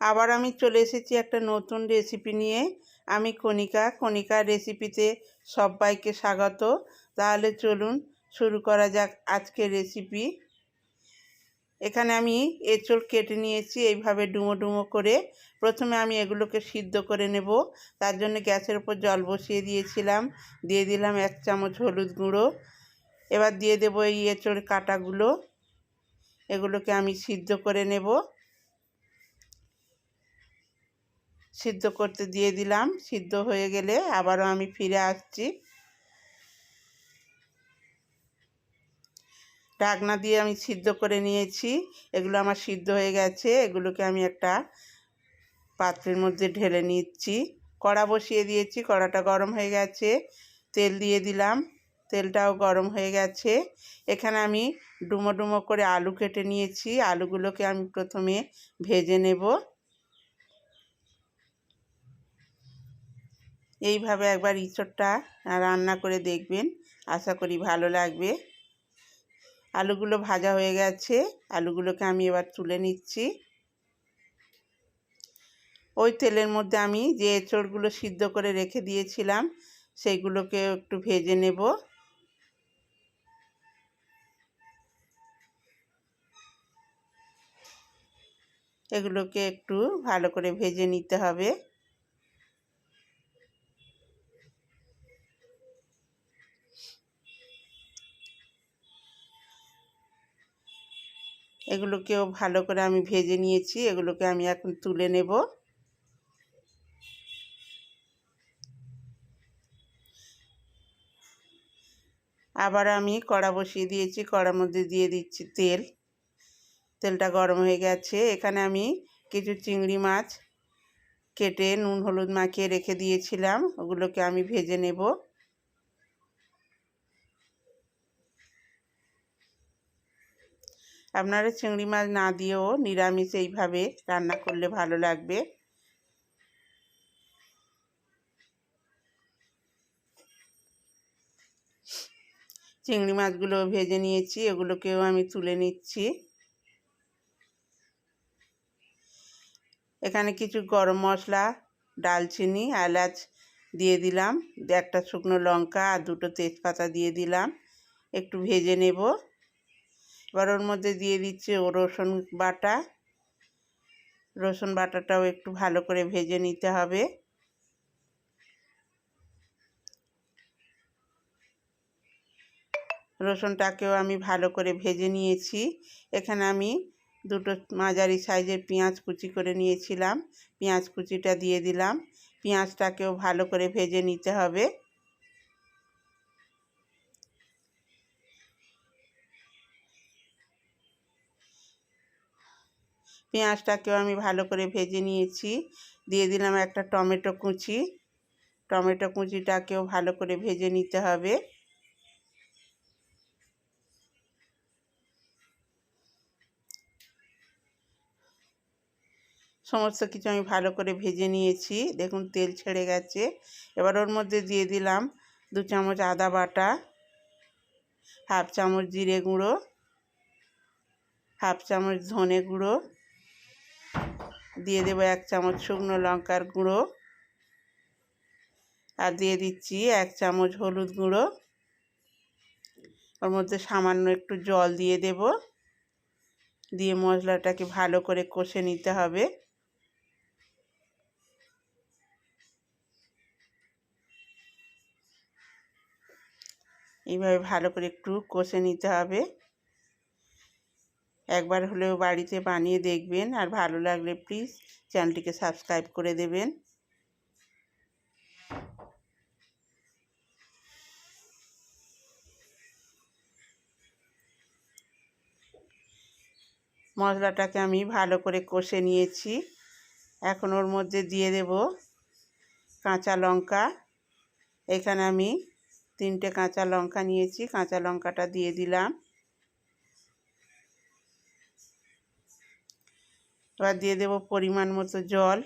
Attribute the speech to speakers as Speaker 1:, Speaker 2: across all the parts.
Speaker 1: আবার আমি চলে এসেছি একটা নতুন রেসিপি নিয়ে। আমি কণিকা, কণিকার রেসিপিতে সবাইকে স্বাগত। তাহলে চলুন শুরু করা যাক আজকের রেসিপি এখানে আমি এঁচড় কেটে নিয়েছি, এইভাবে ডুমো ডুমো করে। প্রথমে আমি এগুলোকে সিদ্ধ করে নেব। তার জন্য গ্যাসের উপর জল বসিয়ে দিয়েছিলাম। দিয়ে দিলাম এক চামচ হলুদ গুঁড়ো। এবার দিয়ে দেবো এই এঁচড় কাটাগুলো। এগুলোকে আমি সিদ্ধ করে নেব। সিদ্ধ করতে দিয়ে দিলাম। সিদ্ধ হয়ে গেলে আবারও আমি ফিরে আসছি। ঢাকনা দিয়ে আমি সিদ্ধ করে নিয়েছি। এগুলো আমার সিদ্ধ হয়ে গেছে। এগুলোকে আমি একটা পাত্রের মধ্যে ঢেলে নিচ্ছি। কড়া বসিয়ে দিয়েছি। কড়াটা গরম হয়ে গেছে। তেল দিয়ে দিলাম। তেলটাও গরম হয়ে গেছে। এখানে আমি ডুমো ডুমো করে আলু কেটে নিয়েছি। আলুগুলোকে আমি প্রথমে ভেজে নেব। এইভাবে একবার ইঁচড়টা রান্না করে দেখবেন। আশা করি ভালো লাগবে। আলুগুলো ভাজা হয়ে গেছে। আলুগুলোকে আমি এবার তুলে নিচ্ছি। ওই তেলের মধ্যে আমি যে এঁচড়গুলো সিদ্ধ করে রেখে দিয়েছিলাম, সেইগুলোকে একটু ভেজে নেব। এগুলোকে একটু ভালো করে ভেজে নিতে হবে। এগুলোকেও ভালো করে আমি ভেজে নিয়েছি, এগুলোকে আমি এখন তুলে নেব। আবার আমি কড়া বসিয়ে দিয়েছি, কড়ার মধ্যে দিয়ে দিচ্ছি তেল। তেলটা গরম হয়ে গেছে, এখানে আমি কিছু চিংড়ি মাছ কেটে নুন হলুদ মাখিয়ে রেখে দিয়েছিলাম, ওগুলোকে আমি ভেজে নেব। আপনারা চিংড়ি মাছ না দিয়েও নিরামিষ এইভাবে রান্না করলে ভালো লাগবে। চিংড়ি মাছগুলো ভেজে নিয়েছি, এগুলোকেও আমি তুলে নিচ্ছি। এখানে কিছু গরম মশলা, ডালচিনি, এলাচ দিয়ে দিলাম, একটা শুকনো লঙ্কা আর দুটো তেজপাতা দিয়ে দিলাম। একটু ভেজে নেব। এবার ওর মধ্যে দিয়ে দিচ্ছি ও রসুন বাটা। রসুন বাটাটাও একটু ভালো করে ভেজে নিতে হবে। রসুনটাকেও আমি ভালো করে ভেজে নিয়েছি। এখানে আমি দুটো মাঝারি সাইজের পেঁয়াজ কুচি করে নিয়েছিলাম। পেঁয়াজ কুচিটা দিয়ে দিলাম। পেঁয়াজটাকেও ভালো করে ভেজে নিতে হবে। পেঁয়াজটাকেও আমি ভালো করে ভেজে নিয়েছি। দিয়ে দিলাম একটা টমেটো কুচি। টমেটো কুচিটাকেও ভালো করে ভেজে নিতে হবে। সমস্ত কিছু আমি ভালো করে ভেজে নিয়েছি। দেখুন, তেল ছেড়ে গেছে। এবার ওর মধ্যে দিয়ে দিলাম দু চামচ আদা বাটা, হাফ চামচ জিরে গুঁড়ো, হাফ চামচ ধনে গুঁড়ো দিয়ে দেবো এক চামচ শুকনো লঙ্কার গুঁড়ো। আর দিয়ে দিচ্ছি এক চামচ হলুদ গুঁড়ো। ওর মধ্যে সামান্য একটু জল দিয়ে দেব। দিয়ে মশলাটাকে ভালো করে কষে নিতে হবে। এইভাবে ভালো করে একটু কষে নিতে হবে। একবার হলেও বাড়িতে বানিয়ে দেখবেন আর ভালো লাগলে প্লিজ চ্যানেলটিকে সাবস্ক্রাইব করে দেবেন। মশলাটাকে আমি ভালো করে কষে নিয়েছি। এখন ওর মধ্যে দিয়ে দেব কাঁচা লঙ্কা। এখানে আমি তিনটে কাঁচা লঙ্কা নিয়েছি, কাঁচা লঙ্কাটা দিয়ে দিলাম। এবার দিয়ে দেব পরিমাণ মতো জল।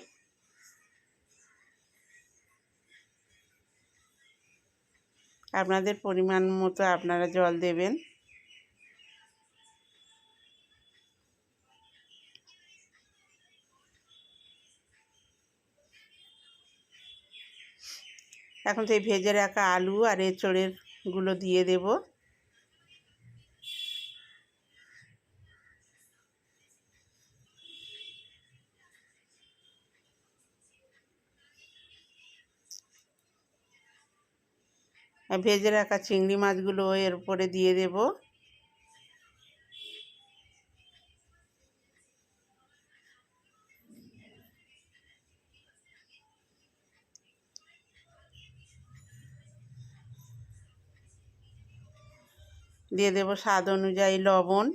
Speaker 1: আপনাদের পরিমাণ মতো আপনারা জল দেবেন। এখন সেই ভেজে রাখা আলু আর এঁচড়েরগুলো দিয়ে দেবো। ভেজে রাখা চিংড়ি মাছগুলো এর উপরে দিয়ে দেব। দিয়ে দেব স্বাদ অনুযায়ী লবণ।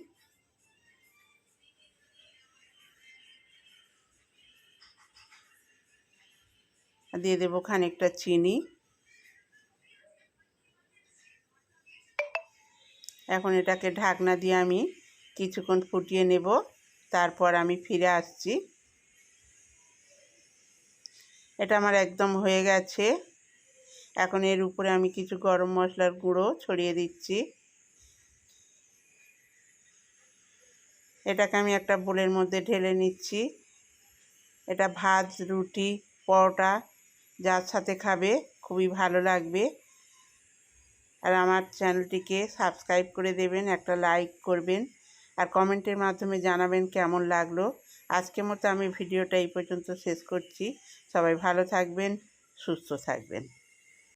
Speaker 1: দিয়ে দেবো খানিকটা চিনি। এখন এটাকে ঢাকনা দিয়ে আমি কিছুক্ষণ ফুটিয়ে নেব। তারপর আমি ফিরে আসছি। এটা আমার একদম হয়ে গেছে। এখন এর উপরে আমি কিছু গরম মশলার গুঁড়ো ছড়িয়ে দিচ্ছি। এটাকে আমি একটা বোলের মধ্যে ঢেলে নিচ্ছি। এটা ভাত, রুটি, পরোটা, যার সাথে খাবে, খুবই ভালো লাগবে। আর আমার চ্যানেলটিকে সাবস্ক্রাইব করে দেবেন, একটা লাইক করবেন আর কমেন্টের মাধ্যমে জানাবেন কেমন লাগল। আজকের মতো আমি ভিডিওটা এই পর্যন্ত শেষ করছি। সবাই ভালো থাকবেন, সুস্থ থাকবেন।